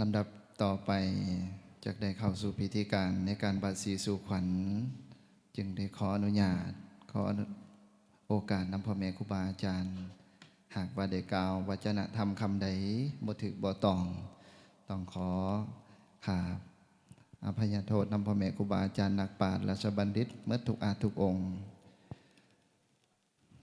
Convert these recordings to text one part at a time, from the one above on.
ลำดับต่อไปจะได้เข้าสู่พิธีการในการบัดสีสู่ขวัญ จึงได้ขออนุญาต ขอโอกาสนำพ่อแม่ครูบาอาจารย์ หากว่าได้กล่าววจนะธรรมคำใดบ่ถึกบ่ตอง ต้องขอขาบอภัยโทษนำพ่อแม่ครูบาอาจารย์นักปราชญ์และชบัณฑิตเมื่อทุกอาจทุกองค์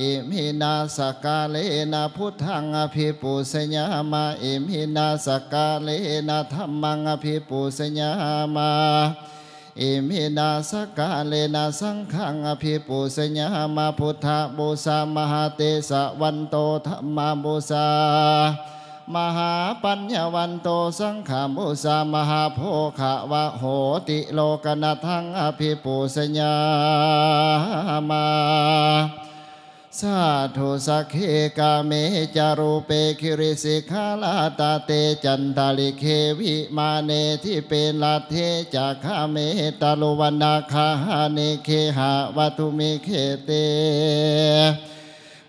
อิมินาสกาเลนะพุทธังอภิปุสญามาอิมินาสกาเลนะธรรมังอภิปุสญามาอิมินาสกาเลนะสังฆังอภิปุสญามาพุทธบูชามหาเตสะวันโตธรรมบูชามหาปัญญวันโตสังฆบูชามหาโภคะวะโหติโลกนาทังอภิปุสญามา สาธุสักเคกาเมจารูเปคิริสิกาลาตาเตจันตาลิเควิมาเนที่เป็นลาเทจากขาเมตาลุวันนาคาหาเนเคหาวัตุเมเคเต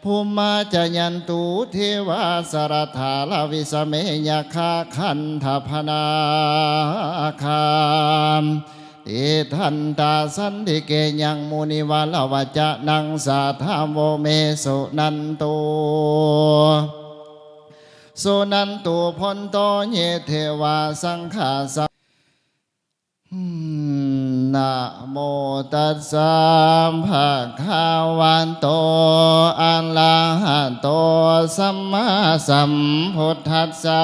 ภูมาจยันตุเทวาสรธาลาวิสเมยคาคันธพนาคาม อทันตาสันติเกยังมุนิวาลวจะนังสาธามโวเมสุนันตุสุนันตุพนโตเยเทวาสังฆาสนะโมตัสสะภะคะวันโตอะระหะโตสัมมาสัมพุทธัสสะ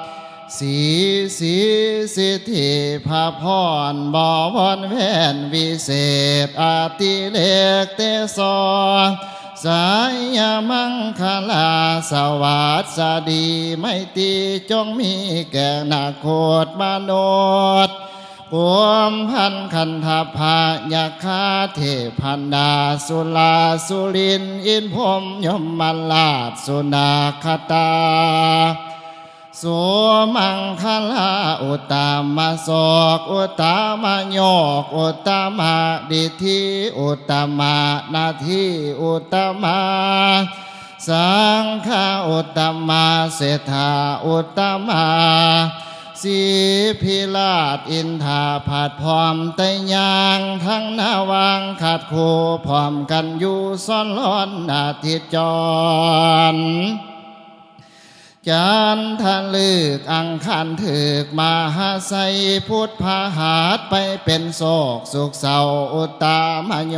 สีสีสิทธิพภาพรบวรแว่นวิเศษอาติเลกเตโสสายามังคลาสวัสสดีไม่ตีจงมีแก่นาโคตมนุษย์ปวมพันคันธพายาคาเทพันดาสุลาสุลินอินพรมยมมาลาดสุนาคตา สุมังคลาอุตตามาโศกอุตตามาโยกอุตตามาดิทีอุตตามานาทีอุตตามาสังฆาอุตตมาเศรษฐาอุตตมาสีพิลาดอินทาผาดพร้อมไตยางทั้งนาวางขาดโคพร้อมกันอยู่ซ่อนร้อนอาทิตย์จร จันทะลึกอังคันถึกมาหาไสพุทธพาหาดไปเป็นโศกสุขเศร้าอุตตามโย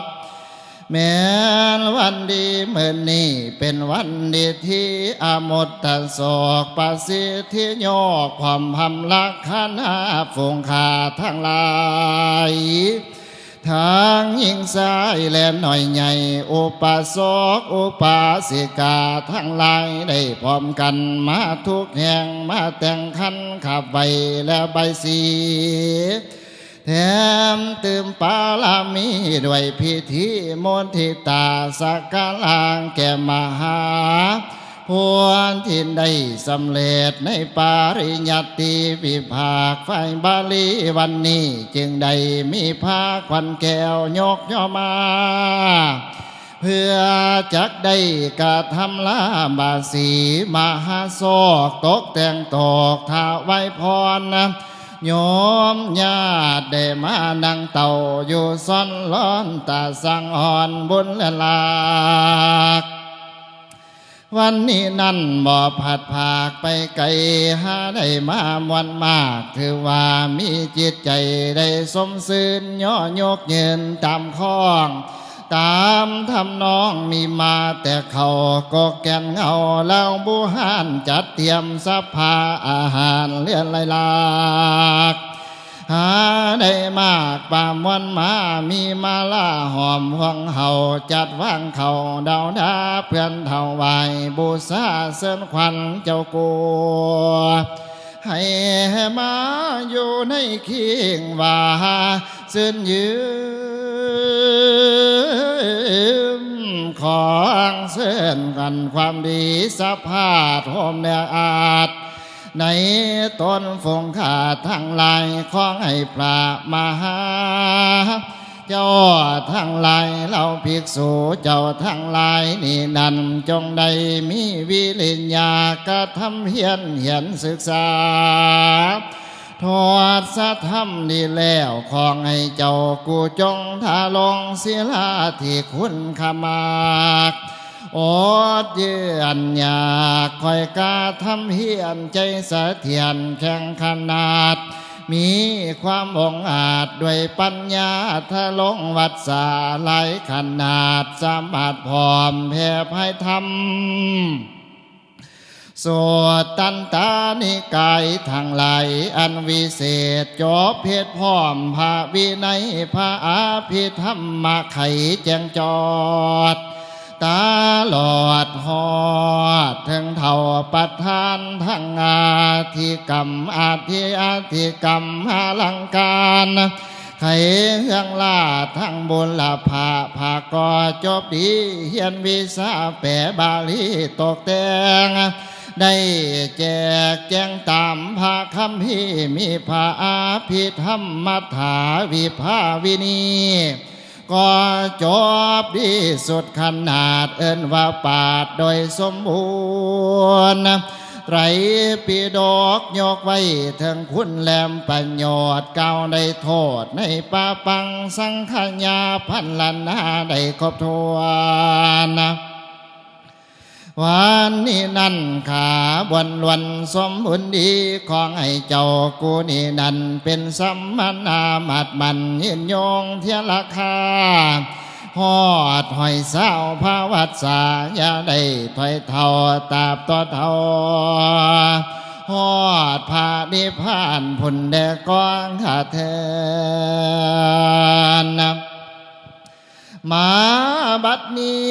กแม้นวันดีเมื่อนี้เป็นวันดีที่อมตตโศกปสิทธิโยกความพำลักขณาฝงขาทั้งหลาย ทางยิงซ้ายและหน่อยใหญ่อุปสกอุปาสิกาทั้งหลายได้พร้อมกันมาทุกแห่งมาแต่งขันขับใบและใบสีแถมเติมปาลามีด้วยพิธีมนทิตาสักการางแก่มหา พวนทินได้สำเร็จในปาริญาติวิภาคไฟบาลีวันนี้จึงได้มีภาควันแก้วยกย่อมาเพื่อจักได้กระทำลาบาสีมหาโศกตกแต่งตกทาไว้พรนะโยมญาติได้มานั่งเต่าอยู่ซ่อนร้อนตาสังอ่อนบุญละลาก วันนี้นั่นบ่ผัดผากไปไกลหาได้มาวันมาก ถือว่ามีจิตใจได้สมซื่นย่อยกเยืนตามข้องตามทำน้องมีมาแต่เขาก็แกนเงาแล้วบูหานจัดเตรียมสภาอาหารเลื่อนไหลลาก หาได้มากป่ามวนมามีมาล่าหอมห่วงเห่าจัดวางเขาดาวดาเพื่อนเท่าไหวบูชาเส้นควันเจ้ากัวให้มาอยู่ในเคียงว่าซึ่นยืมของเส้นกันความดีสะพาดโฮมเนื้ออาจ ในต้นฟงขาทั้งหลายของให้พระมาหาเจ้าทั้งหลายเราภิกษุเจ้าทั้งหลายนี่นั่นจงได้มีวิริญญากระทำเฮียนเหียนศึกษาทอดสะธรรมดีแล้วของให้เจ้ากูจงทาลงศิลาที่คุณขมาก อดเยือนอยากคอยกาทำเฮียนใจเสะเทียนแข่งขนาด มีความองอาจด้วยปัญญาทะลงวัดสาไหลายขนาดสามารถพร้อมแผ่ภัยธรรมสวดตันตานิกายทางไหลอันวิเศษจบเพศพร้อมพระวินัยพระอาภิธรรมไขแจงจอด ตาหลอดหอดถึงเท่าประทานทั้งอาธิกรรมอาธิอาธิกรรมหาลังการไขเฮืองลาทั้งบุญละภาภาก็จบดีเฮียนวิสาแปะบาลีตกแต่งได้แจกแจงตามพระคำพี่มีพระอาภิธรรมมัทธาวิภาวินี ก็จบดีสุดขนาดเอินว่าปาดโดยสมบูรณ์ไตรปีดกยกไว้ถึงคุณแหลมประโยชน์เก่าได้โทษในปาปังสังขยาพันลันนาได้ครบถ้วน วันนี้นั่นขาบวนลวนสมบุญดีของไอ้เจ้ากูนี่นั่นเป็นสัมมนามัดมันยืนยงเทียราคาหอดหอยเศร้าภาวัดสาอย่าได้ถอยเท่าตาบต่อเท่าหอดผานิพานผุนแดกองขาเทน มาบัดนี้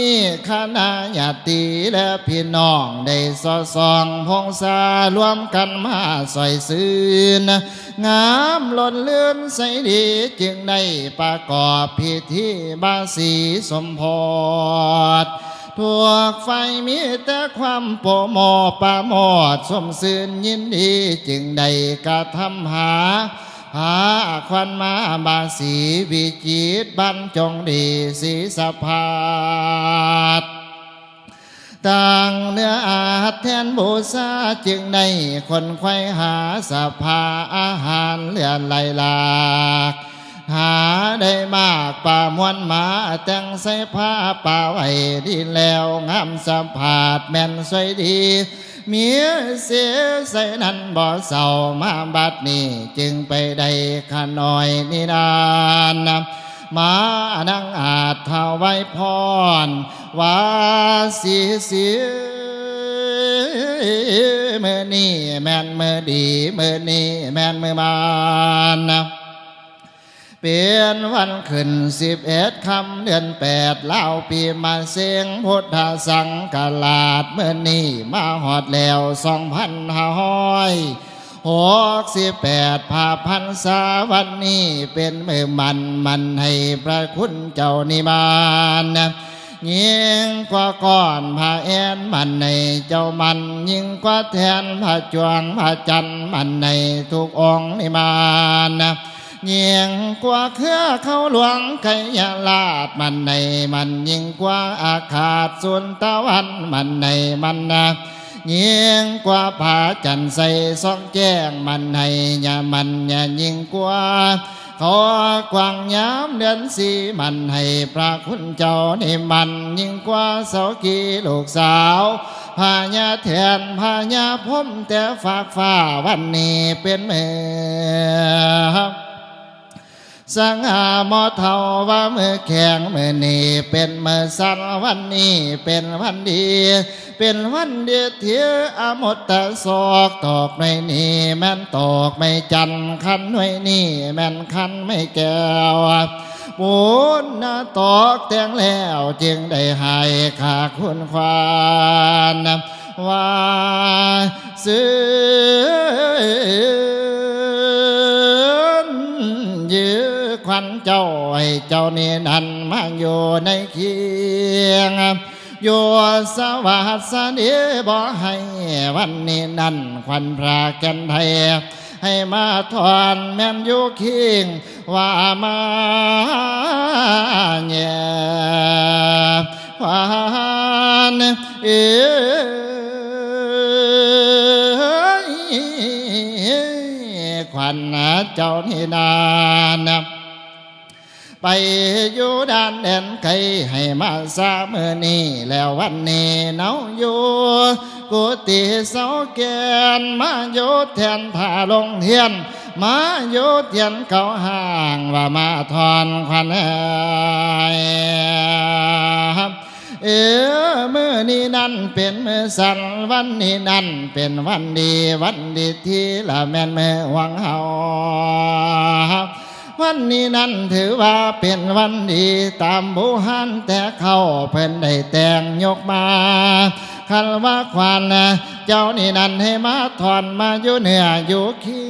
คณะญาติและพี่น้องได้สอสองพงษารวมกันมาสอยซื่นงามล้นเลื่อนใสดีจึงได้ประกอบพิธีบาสีสมพรถูกไฟมีแต่ความโปรโมปราโมดสมซื่นยินดีจึงได้กระทำหา หาควันมาบาสีวิจิตบรรจงดีสีสะพาดต่างเนื้ออาจแทนบูชาจึงได้คนไข้หาสภาอาหารเลือไหลหลากหาได้มากป่ามวนหมาแต่งใส่ผ้าป่าไว้ดีแล้วงามสะพาดแม่นสวยดี มียเสียใส่นั้นบ่เศร้ามาบัดนี้จึงไปได้ขน้อยนินานนมานังอาจทาไว้พรว่าสีเสียเมื่อนี้แม่นเมื่อดีเมื่อนี้แม่นเมื่อมานนะ เป็นวันขึ้นสิบเอ็ดคำเดือนแปดเล่าปีมาเสียงพุทธสังกลาดเมื่อนี้มาหอดแล้วสองพันห้าร้อยหกสิบแปดพาพันษาวันนี้เป็นมือมันมันให้พระคุณเจ้านิมานนะยิ่งกว่าก่อนพระแอนมันในเจ้ามัน ยิ่งกว่าแทนพระจวงพระจันทร์มันในทุกองค์นิมานนะ เยียงกว่าเครือเขาหลวงไกยาลาดมันในมันยิ่งกว่าอาคาดส่วนตะวันมันในมันนะเยียงกว่าผาจันทร์ใสสองแจ้งมันในยามันยายิ่งกว่าขอกวางยามเดือนสีมันให้พระคุณเจ้านี่มันยิ่งกว่าเสากีลูกสาวพญาแทนพญาพมแต่ฝากฟ้าวันนี้เป็นเมือ สังหามอเทาว่ามือแข็งมือนีเป็นมือสั้นวันนี้เป็นวันดี เป็นวันเดียเทียอมดตะศอกตอกในนี่แม่นตอกไม่จันคันหน่นี่แม่นคันไม่แก้วบุญนาตอกแตงแล้วจึงได้ใหายขาคุณควานว่าซื้อ เจ้าให้เจ้านี่นันมาอยู่ในเคียงอยู่สวัสดีบ่ให้วันนี้นั่นควันพระแกันไทยให้มาทอนแม่นอยู่คิงว่ามาเนี่ยวานเอขวัญนเจ้านี่นานนะ ไปอยู่ด้านแดนไกลให้มาสาเมื่อนี้แล้ววันนี้เนาอยู่กุฏิเสาแกนมาอยู่แทนผาลงเทียน มาอยู่เทียนเขาห่างว่ามาทอนขวัญเอ้ยเออมื่อนี้นั่นเป็นมือสันวันนี้นั่นเป็นวันดีวันดีที่ละแม่นเมื่อหวังเฮา วันนี้นั่นถือว่าเป็นวันดีตามโบหันแต่เขาเพิ่นได้แต่งยกมาคันว่าควันนะเจ้านี่นั่นให้มาถอนมาอยู่เหนืออยู่คิ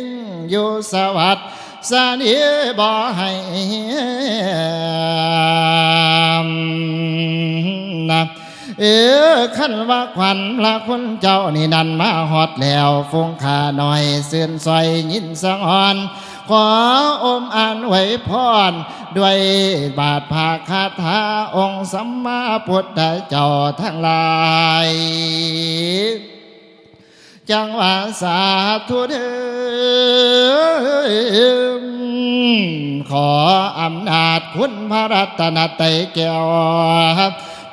งอยู่สวัสดิ์สานีบ่ให้นะ เออขันว่าขวัญพระคุณเจ้านี่นันมาฮอดแล้วฟงขาหน่อยเสื่อนซอยยินสังอ่อน ขออมอ่านไว้พรด้วยบาทภาคาถาองค์สัมมาพุทธเจ้าทั้งหลายจังหวะสาธุเดิมขออำนาจคุณพระรัตนตรัยแก้ว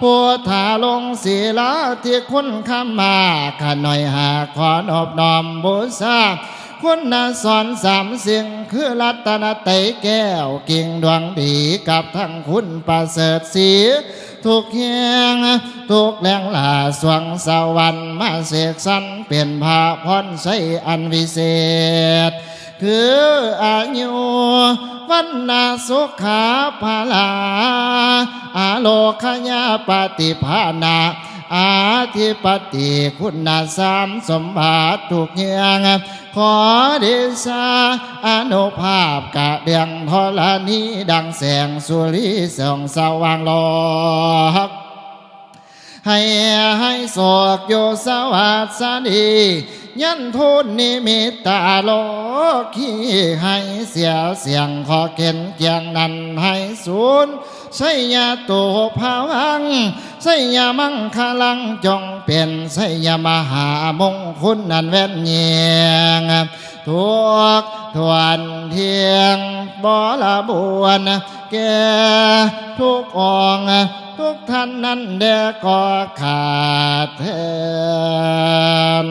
ผู้ถาลงศีลาที่คุณคำมาขหน่อยหาขอนอบน้อมบูชาคุณนาสอนสามสิ่งคือรัตนตรัยแก้วกิ่งดวงดีกับทั้งคุณประเสริฐสีทุกเฮียงทุกแรงลาสวงสวรรค์มาเสกสรรเปลี่ยนพาพรใช้อันวิเศษ คืออายุวันนาสุขาภาลาอาโลคยาปฏิภาณาอาธิปติคุณาสามสมบัติทุกเยียงขอเดชาอนุภาพกะเดียงทรณีดังแสงสุริส่องสว่างโลกให้ให้โศกโยสวัสดี ยันทุนนิมิตตาโลกีให้เสียเสียงขอเข็นเกียงนั้นให้ศูนย์ใส่ยาตัวภาวังใส่ยามังคลังจงเป็นใส่ยามหามงคุณนันแว่นเยียงทุกทวนเทียงบ่ละบวน แก่ทุกองค์ทุกท่านนั้นเดก็ขาดแทน